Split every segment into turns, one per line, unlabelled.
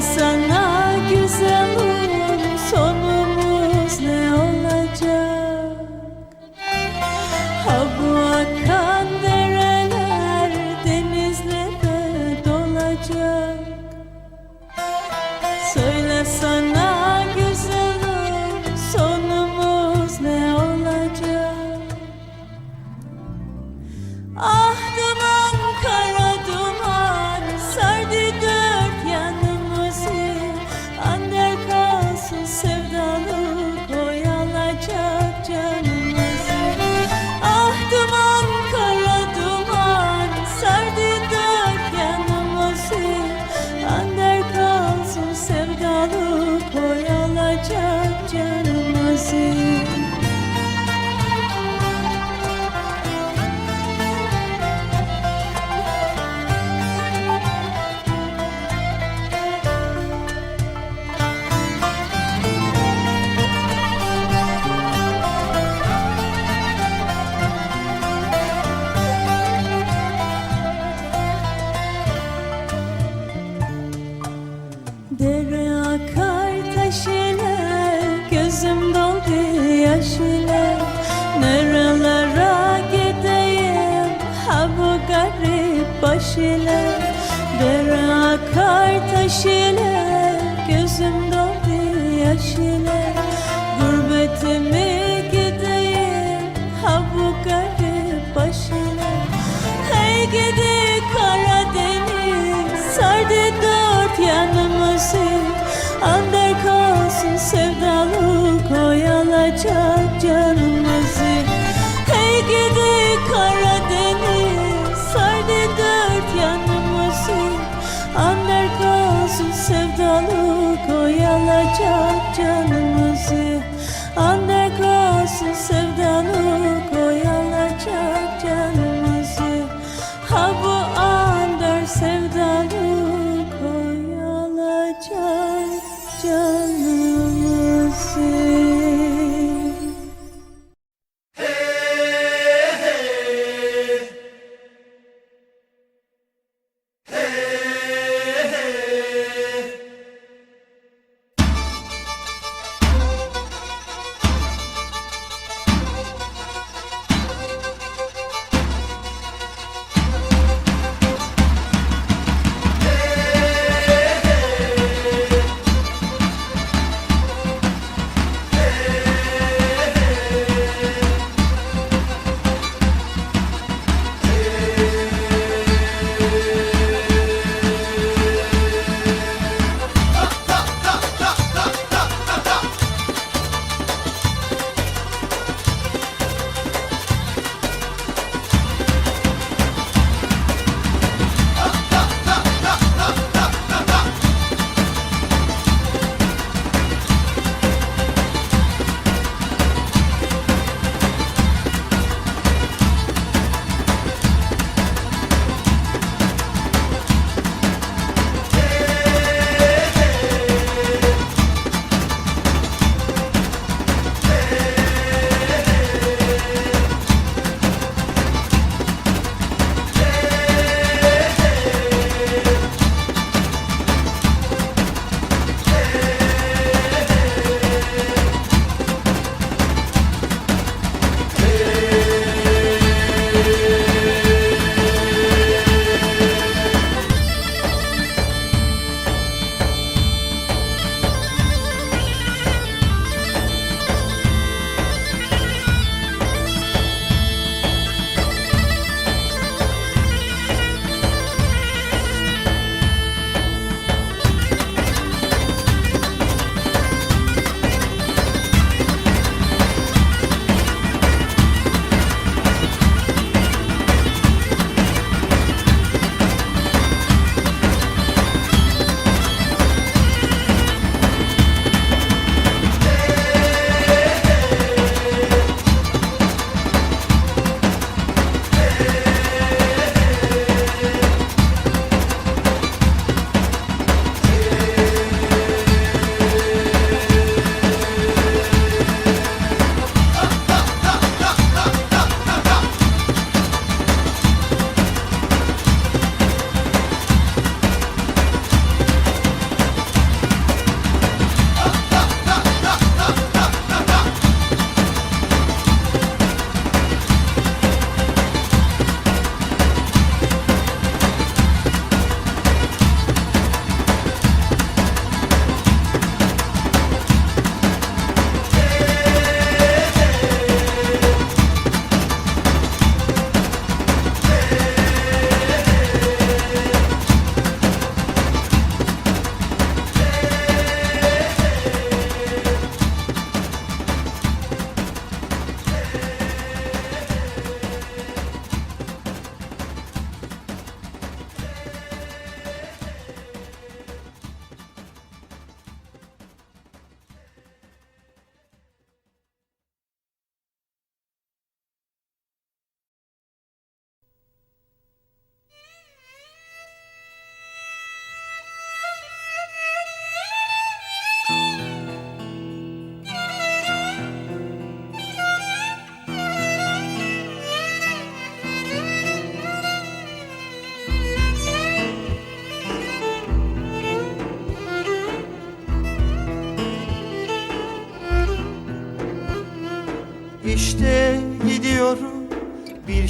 Söyle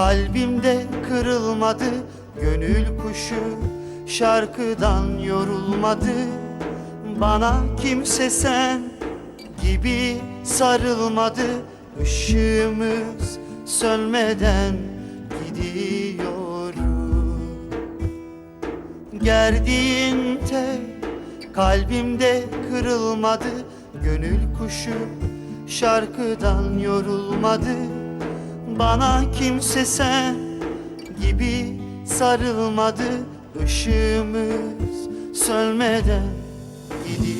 kalbimde kırılmadı Gönül kuşu şarkıdan yorulmadı. Bana kimse sen gibi sarılmadı. Işığımız sönmeden gidiyorum Gerdiğin tel kalbimde kırılmadı. Gönül kuşu şarkıdan yorulmadı Bana kimse sen gibi sarılmadı. Işığımız sönmeden gidiyor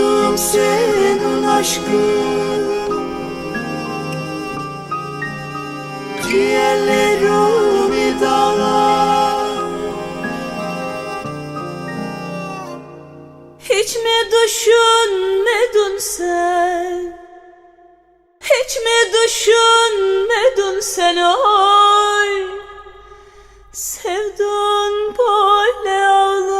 Sevdim senin aşkın. Ciğerlerimi dağlar Hiç mi düşünmedin sen? Hiç mi düşünmedin sen? Oy Sevdun böyle ağlar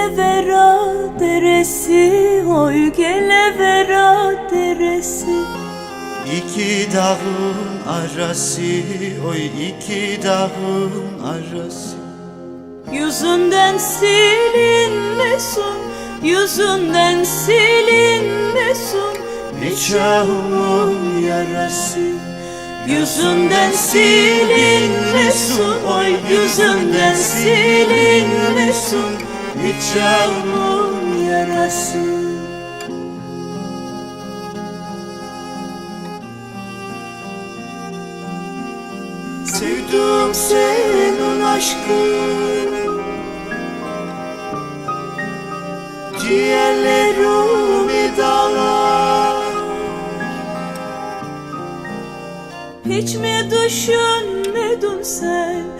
Gelevera deresi Oy gelevera deresi.
İki dağın arası Oy iki dağın arası.
Yüzünden silinmesin Yüzünden silinmesin
Nikahımın yarası.
Yüzünden silinmesin Oy yüzünden silinmesin
Nikahımın yarası. Sevdim senin aşkın Ciğerlerimi dağlar
Hiç mi düşünmedin sen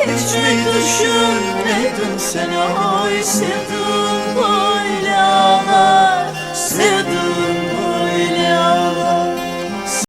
hiç mi düşünmedin sen
ay sevdum böyle ağlar. Sevdum.